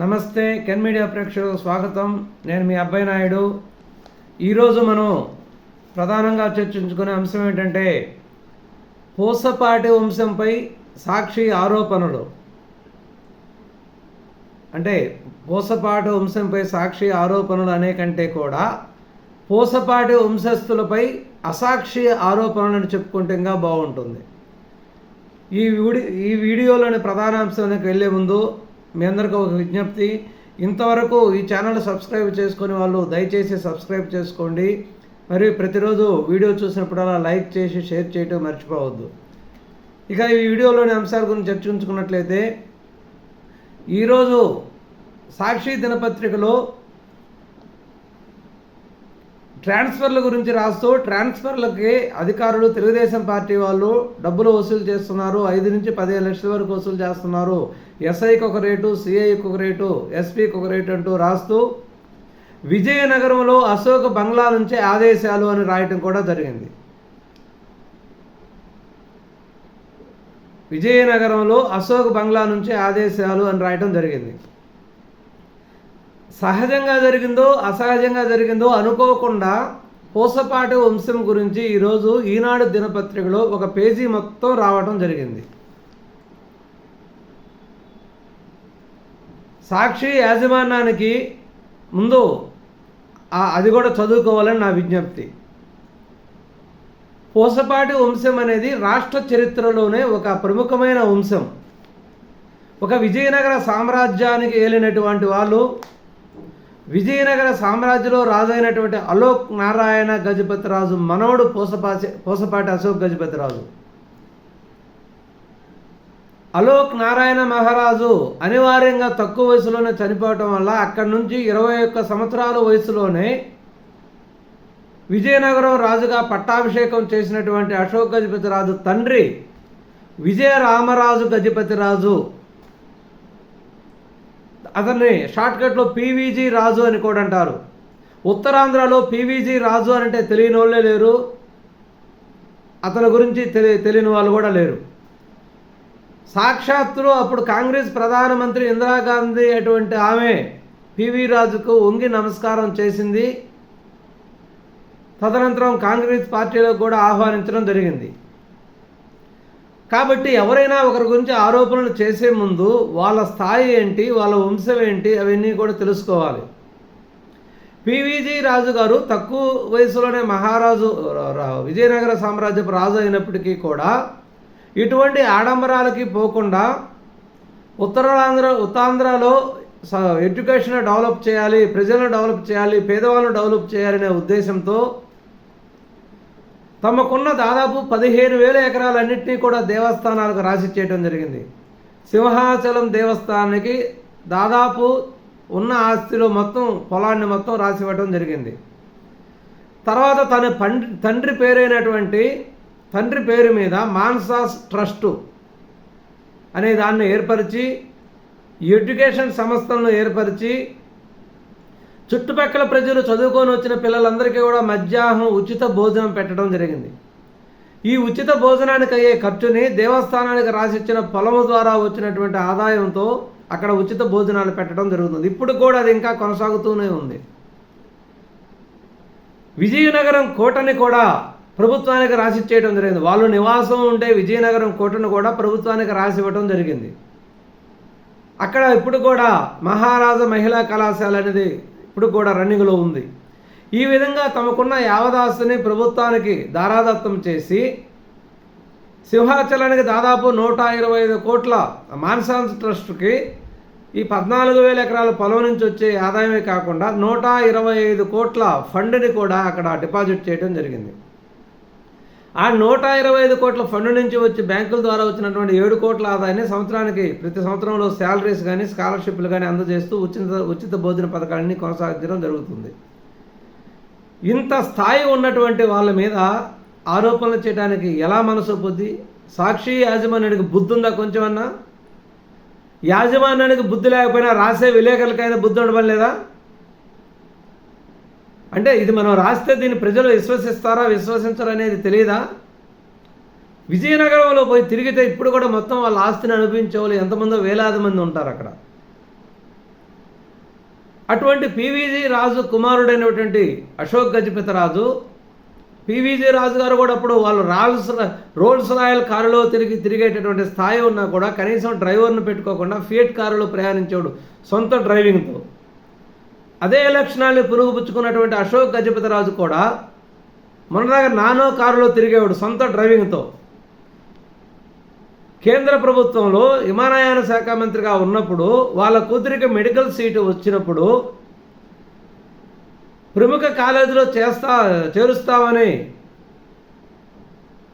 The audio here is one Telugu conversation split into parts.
నమస్తే కెన్ మీడియా ప్రేక్షకులకు స్వాగతం. నేను మీ అబ్బాయి నాయుడు. ఈరోజు మనం ప్రధానంగా చర్చించుకునే అంశం ఏంటంటే పూసపాటి వంశంపై సాక్షి ఆరోపణలు. అంటే పూసపాటి వంశంపై సాక్షి ఆరోపణలు అనే కంటే కూడా పూసపాటి వంశస్థులపై అసాక్షి ఆరోపణలను చెప్పుకుంటే ఇంకా బాగుంటుంది. ఈ వీడి ఈ వీడియోలోని ప్రధాన అంశానికి వెళ్ళే ముందు మీ అందరికీ ఒక విజ్ఞప్తి. ఇంతవరకు ఈ ఛానల్ సబ్స్క్రైబ్ చేసుకుని వాళ్ళు దయచేసి సబ్స్క్రైబ్ చేసుకోండి. మరియు ప్రతిరోజు వీడియో చూసినప్పుడల్లా లైక్ చేసి షేర్ చేయటం మర్చిపోవద్దు. ఇక ఈ వీడియోలోని అంశాల గురించి చర్చించుకున్నట్లయితే ఈరోజు సాక్షి దినపత్రికలో ట్రాన్స్ఫర్ల గురించి రాస్తూ ట్రాన్స్ఫర్లకి అధికారులు తెలుగుదేశం పార్టీ వాళ్ళు డబ్బులు వసూలు చేస్తున్నారు. ఐదు నుంచి పదిహేను లక్షల వరకు వసూలు చేస్తున్నారు. ఎస్ఐకి ఒక రేటు సిఐకి ఒక రేటు ఎస్పీకి ఒక రేటు అంటూ రాస్తూ విజయనగరంలో అశోక్ బంగ్లా నుంచే ఆదేశాలు అని రాయటం కూడా జరిగింది. విజయనగరంలో అశోక్ బంగ్లా నుంచే ఆదేశాలు అని రాయటం జరిగింది. సహజంగా జరిగిందో అసహజంగా జరిగిందో అనుకోకుండా పూసపాటి వంశం గురించి ఈరోజు ఈనాడు దినపత్రికలో ఒక పేజీ మొత్తం రావటం జరిగింది. సాక్షి యాజమాన్యానికి ముందు అది కూడా చదువుకోవాలని నా విజ్ఞప్తి. పూసపాటి వంశం అనేది రాష్ట్ర చరిత్రలోనే ఒక ప్రముఖమైన వంశం. ఒక విజయనగర సామ్రాజ్యానికి ఏలినటువంటి వాళ్ళు విజయనగర సామ్రాజ్యంలో రాజైనటువంటి అలోక్ నారాయణ గజపతి రాజు మనవడు పూసపాటి పూసపాటి అశోక్ గజపతి రాజు. అలోక్ నారాయణ మహారాజు అనివార్యంగా తక్కువ వయసులోనే చనిపోవటం వల్ల అక్కడి నుంచి ఇరవై ఒక్క సంవత్సరాల వయసులోనే విజయనగరం రాజుగా పట్టాభిషేకం చేసినటువంటి అశోక్ గజపతి రాజు తండ్రి విజయ రామరాజు గజపతి రాజు అతన్ని షార్ట్కట్లో పీవీజీ రాజు అని కూడా అంటారు. ఉత్తరాంధ్రలో పీవీజీ రాజు అని అంటే తెలియని వాళ్ళే లేరు. అతని గురించి తెలి తెలియని వాళ్ళు కూడా లేరు. సాక్షాత్తులు అప్పుడు కాంగ్రెస్ ప్రధానమంత్రి ఇందిరాగాంధీ అటువంటి ఆమె పివి రాజుకు వంగి నమస్కారం చేసింది. తదనంతరం కాంగ్రెస్ పార్టీలో కూడా ఆహ్వానించడం జరిగింది. కాబట్టి ఎవరైనా ఒకరి గురించి ఆరోపణలు చేసే ముందు వాళ్ళ స్థాయి ఏంటి వాళ్ళ వంశం ఏంటి అవన్నీ కూడా తెలుసుకోవాలి. పివిజి రాజు గారు తక్కువ వయసులోనే మహారాజు విజయనగర సామ్రాజ్యపు రాజు అయినప్పటికీ కూడా ఇటువంటి ఆడంబరాలకి పోకుండా ఉత్తరాంధ్ర ఉత్తరాంధ్రలో స- ఎడ్యుకేషన్ డెవలప్ చేయాలి ప్రజలను డెవలప్ చేయాలి పేదవాళ్ళను డెవలప్ చేయాలనే ఉద్దేశంతో తమకున్న దాదాపు పదిహేను వేల ఎకరాలన్నింటినీ కూడా దేవస్థానాలకు రాసి చేయడం జరిగింది. సింహాచలం దేవస్థానానికి దాదాపు ఉన్న ఆస్తిలో మొత్తం పొలాన్ని మొత్తం రాసి ఇవ్వడం జరిగింది. తర్వాత తన పండి తండ్రి పేరైనటువంటి తండ్రి పేరు మీద మాన్సాస్ ట్రస్టు అనే దాన్ని ఏర్పరిచి ఎడ్యుకేషన్ సంస్థలను ఏర్పరిచి చుట్టుపక్కల ప్రజలు చదువుకొని వచ్చిన పిల్లలందరికీ కూడా మధ్యాహ్నం ఉచిత భోజనం పెట్టడం జరిగింది. ఈ ఉచిత భోజనానికి అయ్యే ఖర్చుని దేవస్థానానికి రాసిచ్చిన పొలము ద్వారా వచ్చినటువంటి ఆదాయంతో అక్కడ ఉచిత భోజనాలు పెట్టడం జరుగుతుంది. ఇప్పుడు కూడా అది ఇంకా కొనసాగుతూనే ఉంది. విజయనగరం కోటని కూడా ప్రభుత్వానికి రాసిచ్చేయడం జరిగింది. వాళ్ళు నివాసం ఉండే విజయనగరం కోటను కూడా ప్రభుత్వానికి రాసి ఇవ్వడం జరిగింది. అక్కడ ఇప్పుడు కూడా మహారాజా మహిళా కళాశాల అనేది ఇప్పుడు కూడా రన్నింగ్లో ఉంది. ఈ విధంగా తమకున్న యావదాస్తుని ప్రభుత్వానికి దారాదత్తం చేసి సింహాచలానికి దాదాపు నూట ఇరవై ఐదు కోట్ల మాన్సాన్స్ ట్రస్ట్కి ఈ పద్నాలుగు వేల ఎకరాల పొలం నుంచి వచ్చే ఆదాయమే కాకుండా నూట ఇరవై ఐదు కోట్ల ఫండ్ని కూడా అక్కడ డిపాజిట్ చేయడం జరిగింది. ఆ నూట ఇరవై ఐదు కోట్ల ఫండ్ నుంచి వచ్చి బ్యాంకుల ద్వారా వచ్చినటువంటి ఏడు కోట్ల ఆదాయాన్ని సంవత్సరానికి ప్రతి సంవత్సరంలో శాలరీస్ కానీ స్కాలర్షిప్లు కానీ అందజేస్తూ ఉచిత ఉచిత భోజన పథకాన్ని కొనసాగించడం జరుగుతుంది. ఇంత స్థాయి ఉన్నటువంటి వాళ్ళ మీద ఆరోపణలు చేయడానికి ఎలా మనసు పొద్ది సాక్షి యాజమాన్యానికి బుద్ధి ఉందా కొంచెమన్నా? యాజమాన్యానికి బుద్ధి లేకపోయినా రాసే విలేకరులకైనా బుద్ధి ఉండడం లేదా? అంటే ఇది మనం రాస్తే దీన్ని ప్రజలు విశ్వసిస్తారా విశ్వసించరా అనేది తెలియదా విజయనగరంలో పోయి తిరిగితే ఇప్పుడు కూడా మొత్తం వాళ్ళ ఆస్తిని అనుభవించే వాళ్ళు ఎంతమందో వేలాది మంది ఉంటారు అక్కడ. అటువంటి పీవీజీ రాజు కుమారుడైనటువంటి అశోక్ గజపతి రాజు పీవీజీ రాజు గారు కూడా అప్పుడు వాళ్ళు రాల్స్ రోల్స్ రాయల్ కారులో తిరిగి తిరిగేటటువంటి స్థాయి ఉన్నా కూడా కనీసం డ్రైవర్ను పెట్టుకోకుండా ఫియట్ కారులో ప్రయాణించాడు సొంత డ్రైవింగ్తో. అదే లక్షణాన్ని పురుగుపుచ్చుకున్నటువంటి అశోక్ గజపతిరాజు కూడా కూడా దగ్గర నానో కారులో తిరిగేవాడు సొంత డ్రైవింగ్తో. కేంద్ర ప్రభుత్వంలో విమానయాన శాఖ మంత్రిగా ఉన్నప్పుడు వాళ్ళ కూతురికి మెడికల్ సీటు వచ్చినప్పుడు ప్రముఖ కాలేజీలో చేస్తా చేరుస్తామని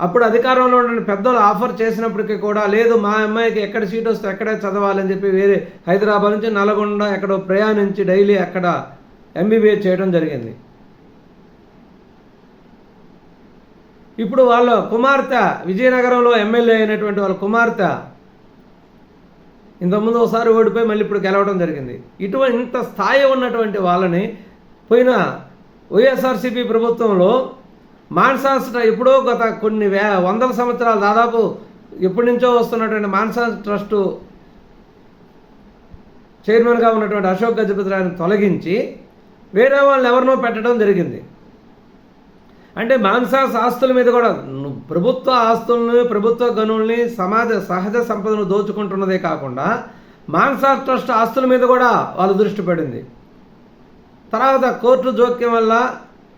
అప్పుడు అధికారంలో ఉన్న పెద్దలు ఆఫర్ చేసినప్పటికీ కూడా లేదు మా అమ్మాయికి ఎక్కడ సీట్ వస్తే ఎక్కడే చదవాలని చెప్పి వేరే హైదరాబాద్ నుంచి నల్గొండ ఎక్కడో ప్రయాణించి డైలీ అక్కడ ఎంబీబీఎస్ చేయడం జరిగింది. ఇప్పుడు వాళ్ళ కుమార్తె విజయనగరంలో ఎమ్మెల్యే అయినటువంటి వాళ్ళ కుమార్తె ఇంతకుముందు ఒకసారి ఓడిపోయి మళ్ళీ ఇప్పుడు గెలవడం జరిగింది. ఇటువంటి ఇంత స్థాయి ఉన్నటువంటి వాళ్ళని పోయిన వైఎస్ఆర్సీపీ ప్రభుత్వంలో మాన్సాస్ ఎప్పుడో గత కొన్ని వే వందల సంవత్సరాలు దాదాపు ఎప్పటి నుంచో వస్తున్నటువంటి మాన్సాస్ ట్రస్టు చైర్మన్గా ఉన్నటువంటి అశోక్ గజపతిరాయని తొలగించి వేరే వాళ్ళని ఎవరినో పెట్టడం జరిగింది. అంటే మాన్సాస్ ఆస్తుల మీద కూడా ప్రభుత్వ ఆస్తుల్ని ప్రభుత్వ గనుల్ని సమాజ సహజ సంపదను దోచుకుంటున్నదే కాకుండా మాన్సాస్ ట్రస్ట్ ఆస్తుల మీద కూడా వాళ్ళు దృష్టి పడింది. తర్వాత కోర్టు జోక్యం వల్ల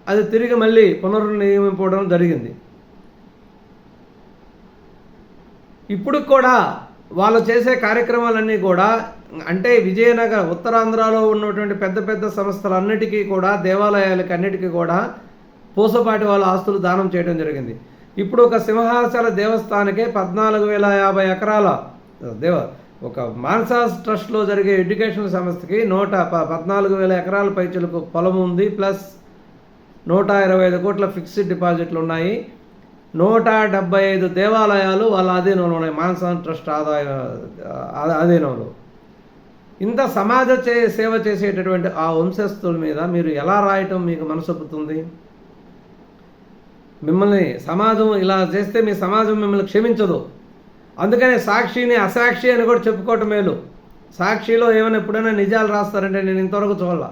అది తిరిగి మళ్ళీ పునర్నియమింపడం జరిగింది. ఇప్పుడు కూడా వాళ్ళు చేసే కార్యక్రమాలన్నీ కూడా అంటే విజయనగర ఉత్తరాంధ్రలో ఉన్నటువంటి పెద్ద పెద్ద సంస్థలన్నిటికీ కూడా దేవాలయాలకి అన్నిటికీ కూడా పూసపాటి వాళ్ళ ఆస్తులు దానం చేయడం జరిగింది. ఇప్పుడు ఒక సింహాచల దేవస్థానకే పద్నాలుగు వేల యాభై ఎకరాల దేవ ఒక మాన్సాస్ ట్రస్ట్లో జరిగే ఎడ్యుకేషన్ సంస్థకి నూట ప- పద్నాలుగు వేల ఎకరాల పైచలకు పొలం ఉంది ప్లస్ నూట ఇరవై ఐదు కోట్ల ఫిక్స్డ్ డిపాజిట్లు ఉన్నాయి. నూట డెబ్బై ఐదు దేవాలయాలు వాళ్ళ అధీనంలో ఉన్నాయి మాన్సాన్ ట్రస్ట్ ఆదాయ అధీనంలో. ఆధీనంలో ఇంత సమాజ చే సేవ చేసేటటువంటి ఆ వంశస్థుల మీద మీరు ఎలా రాయటం మీకు మనసొప్పుతుంది మిమ్మల్ని సమాజం ఇలా చేస్తే మీ సమాజం మిమ్మల్ని క్షమించదు. అందుకనే సాక్షిని అసాక్షి అని కూడా చెప్పుకోవటం మేలు. సాక్షిలో ఏమైనా ఎప్పుడైనా నిజాలు రాస్తారంటే నేను ఇంతవరకు చూడాల.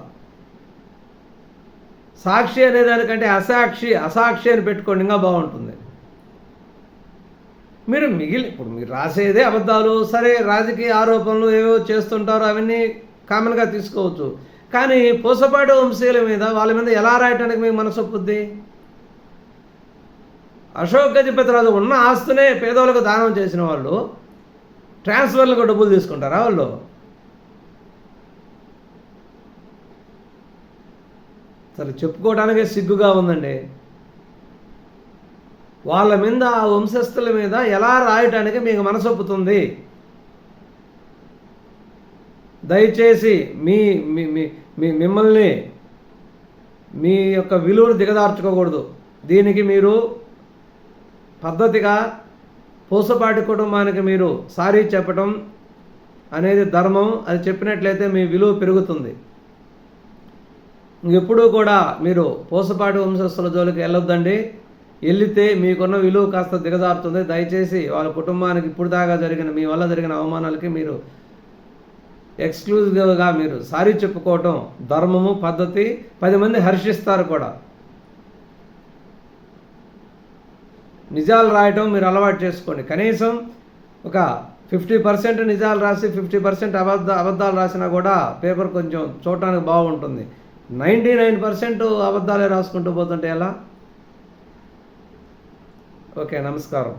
సాక్షి అనే దానికంటే అసాక్షి అసాక్షి అని పెట్టుకోండి ఇంకా బాగుంటుంది. మీరు మిగిలి ఇప్పుడు మీరు రాసేదే అబద్ధాలు సరే రాజకీయ ఆరోపణలు ఏవో చేస్తుంటారు అవన్నీ కామన్గా తీసుకోవచ్చు. కానీ పూసపాటి వంశీయుల మీద వాళ్ళ మీద ఎలా రాయటానికి మీకు మనసు ఒప్పుద్ది? అశోక్ గజపతిరాజు ఉన్న ఆస్తునే పేదోళ్ళకు దానం చేసిన వాళ్ళు ట్రాన్స్ఫర్లకు డబ్బులు తీసుకుంటారా వాళ్ళు? సరే చెప్పుకోవడానికే సిగ్గుగా ఉందండి. వాళ్ళ మీద ఆ వంశస్థుల మీద ఎలా రాయటానికి మీకు మనసొప్పుతుంది? దయచేసి మీ మీ మీ- మీ మిమ్మల్ని మీ యొక్క విలువను దిగదార్చుకోకూడదు. దీనికి మీరు పద్ధతిగా పూసపాటి కుటుంబానికి మీరు సారీ చెప్పటం అనేది ధర్మం. అది చెప్పినట్లయితే మీ విలువ పెరుగుతుంది. ఎప్పుడూ కూడా మీరు పూసపాటి వంశస్థుల జోలికి వెళ్ళొద్దండి. వెళితే మీకున్న విలువ కాస్త దిగజారుతుంది. దయచేసి వాళ్ళ కుటుంబానికి ఇప్పుడు దాకా జరిగిన మీ వల్ల జరిగిన అవమానాలకి మీరు ఎక్స్క్లూజివ్గా మీరు సారీ చెప్పుకోవటం ధర్మము పద్ధతి పది మంది హర్షిస్తారు కూడా. నిజాలు రాయటం మీరు అలవాటు చేసుకోండి. కనీసం ఒక ఫిఫ్టీ పర్సెంట్ నిజాలు రాసి ఫిఫ్టీ పర్సెంట్ అబద్ధ అబద్ధాలు రాసినా కూడా పేపర్ కొంచెం చూడటానికి బాగుంటుంది. నైంటీ నైన్ పర్సెంట్ అబద్ధాలే రాసుకుంటూ పోతుంటే ఎలా? ఓకే నమస్కారం.